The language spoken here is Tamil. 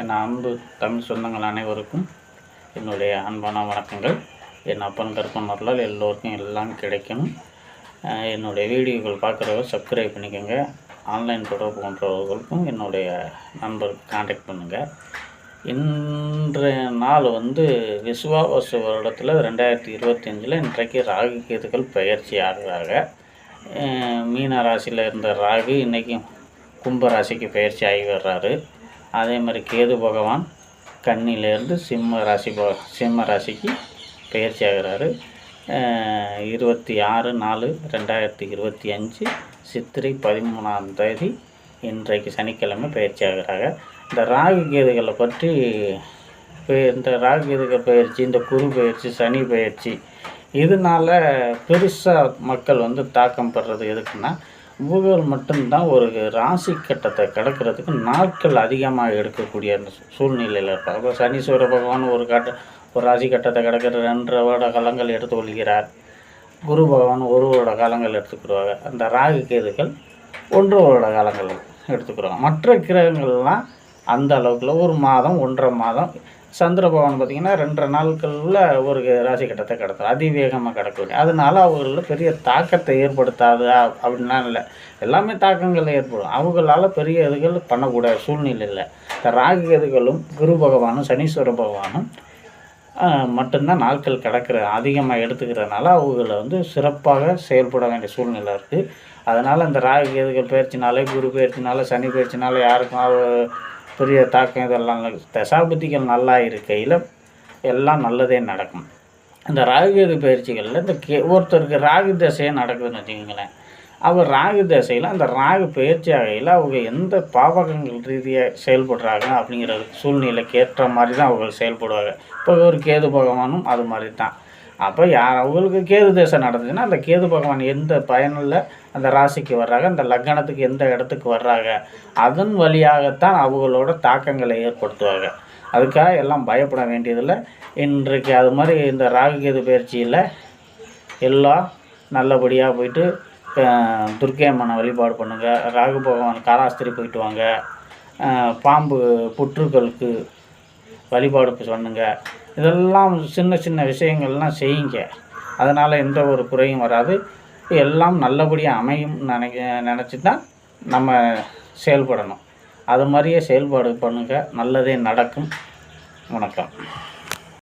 என் அன்பு தமிழ் சொந்தங்கள் அனைவருக்கும் என்னுடைய அன்பான வணக்கங்கள். என் அப்பன் கற்பன் வரலால் எல்லோருக்கும் எல்லாம் கிடைக்கும் என்னுடைய வீடியோக்கள் பார்க்குறவங்க சப்ஸ்கிரைப் பண்ணிக்கோங்க. ஆன்லைன் தொடர்பு போன்றவர்களுக்கும் என்னுடைய நண்பருக்கு காண்டாக்ட் பண்ணுங்கள் இன்றைய நாள் வந்து விசுவாவச வருடத்தில் ரெண்டாயிரத்தி இருபத்தஞ்சில் இன்றைக்கு ராகு கேதுகள் பயிற்சி ஆடுறாங்க. மீன ராசியில் இருந்த ராகு இன்றைக்கி கும்ப ராசிக்கு பயிற்சி ஆகி வர்றாரு. அதே மாதிரி கேது பகவான் கன்னியிலேருந்து சிம்ம ராசி சிம்ம ராசிக்கு பயிற்சி ஆகிறாரு. இருபத்தி ஆறு நாலு ரெண்டாயிரத்தி இருபத்தி அஞ்சு சித்திரை பதிமூணாம் தேதி இன்றைக்கு சனிக்கிழமை பயிற்சி ஆகிறாங்க. இந்த ராகு கேதுகளை பற்றி இப்போ இந்த ராகு கேதுகள் பயிற்சி இந்த குரு பயிற்சி சனி பயிற்சி இதனால பெருசாக மக்கள் வந்து தாக்கம் படுறது எதுக்குன்னா இவர்கள் மட்டும்தான் ஒரு ராசி கட்டத்தை கடக்கிறதுக்கு நாட்கள் அதிகமாக எடுக்கக்கூடிய அந்த சூழ்நிலையில் இருப்பார். இப்போ சனீஸ்வர பகவான் ஒரு கட்ட ஒரு ராசி கட்டத்தை கடக்கிற ரெண்டரை வருட காலங்கள் எடுத்துக்கொள்கிறார் குரு பகவான் ஒரு வருட காலங்கள் எடுத்துக்கிடுவாங்க அந்த ராகு கேதுகள் ஒன்று வருட காலங்கள் எடுத்துக்கிடுவாங்க. மற்ற கிரகங்கள்லாம் அந்த அளவுக்குள்ள ஒரு மாதம் ஒன்றரை மாதம். சந்திரபவன் பார்த்திங்கன்னா ரெண்டரை நாட்களில் ஒரு ராசி கட்டத்தை கடத்தும் அதிவேகமாக கடக்கக்கூடிய. அதனால் அவர்களில் பெரிய தாக்கத்தை ஏற்படுத்தாது அப்படின்லாம் இல்லை. எல்லாமே தாக்கங்கள் ஏற்படும். அவங்களால பெரிய இதுகள் பண்ணக்கூடாது சூழ்நிலை இல்லை. இந்த ராகு கேதுகளும் குரு பகவானும் சனீஸ்வர பகவானும் மட்டும்தான் நாட்கள் கிடக்கிற அதிகமாக எடுத்துக்கிறதுனால அவங்கள வந்து சிறப்பாக செயல்பட வேண்டிய சூழ்நிலை இருக்குது அதனால் அந்த ராகு கேதுகள் பயிற்சினாலே குரு பயிற்சினால சனி பயிற்சினால யாருக்கும் பெரிய தாக்கம் இதெல்லாம் தசாபதிகள் நல்லா இருக்கையில் எல்லாம் நல்லதே நடக்கும். இந்த ராகுகேது பயிற்சிகளில் இந்த கே ஒருத்தருக்கு ராகு தசையே நடக்குதுன்னு வச்சுக்கோங்களேன். அவர் ராகு தசையில் அந்த ராகு பயிற்சி ஆகையில் அவங்க எந்த பாவகங்கள் ரீதியாக செயல்படுறாங்க அப்படிங்கிற சூழ்நிலைக்கு ஏற்ற மாதிரி தான் அவங்க செயல்படுவாங்க. இப்போ ஒரு கேது பகவானும் அது மாதிரி தான் அப்போ யார் அவங்களுக்கு கேது தேசம் நடந்துச்சுன்னா அந்த கேது பகவான் எந்த பயனில் அந்த ராசிக்கு வர்றாங்க அந்த லக்னத்துக்கு எந்த இடத்துக்கு வர்றாங்க அதன் வழியாகத்தான் அவங்களோட தாக்கங்களை ஏற்படுத்துவாங்க. அதுக்காக எல்லாம் பயப்பட வேண்டியதில்லை. இன்றைக்கு அது மாதிரி இந்த ராகு கேது பயிற்சியில் எல்லாம் நல்லபடியாக போயிட்டு அஹ், துர்க்கை அம்மனை வழிபாடு பண்ணுங்கள் ராகு பகவான் காராஸ்திரி போயிட்டு வாங்க பாம்பு புற்றுக்களுக்கு வழிபாடு சொன்னுங்க இதெல்லாம் சின்ன சின்ன விஷயங்கள்லாம் செய்யுங்க. அதனால் எந்த ஒரு குறையும் வராது. எல்லாம் நல்லபடியாக அமையும் நினைக்க நினச்சி தான் நம்ம செயல்படணும். அது மாதிரியே செயல்பாடு பண்ணுங்கள் நல்லதே நடக்கும். வணக்கம்.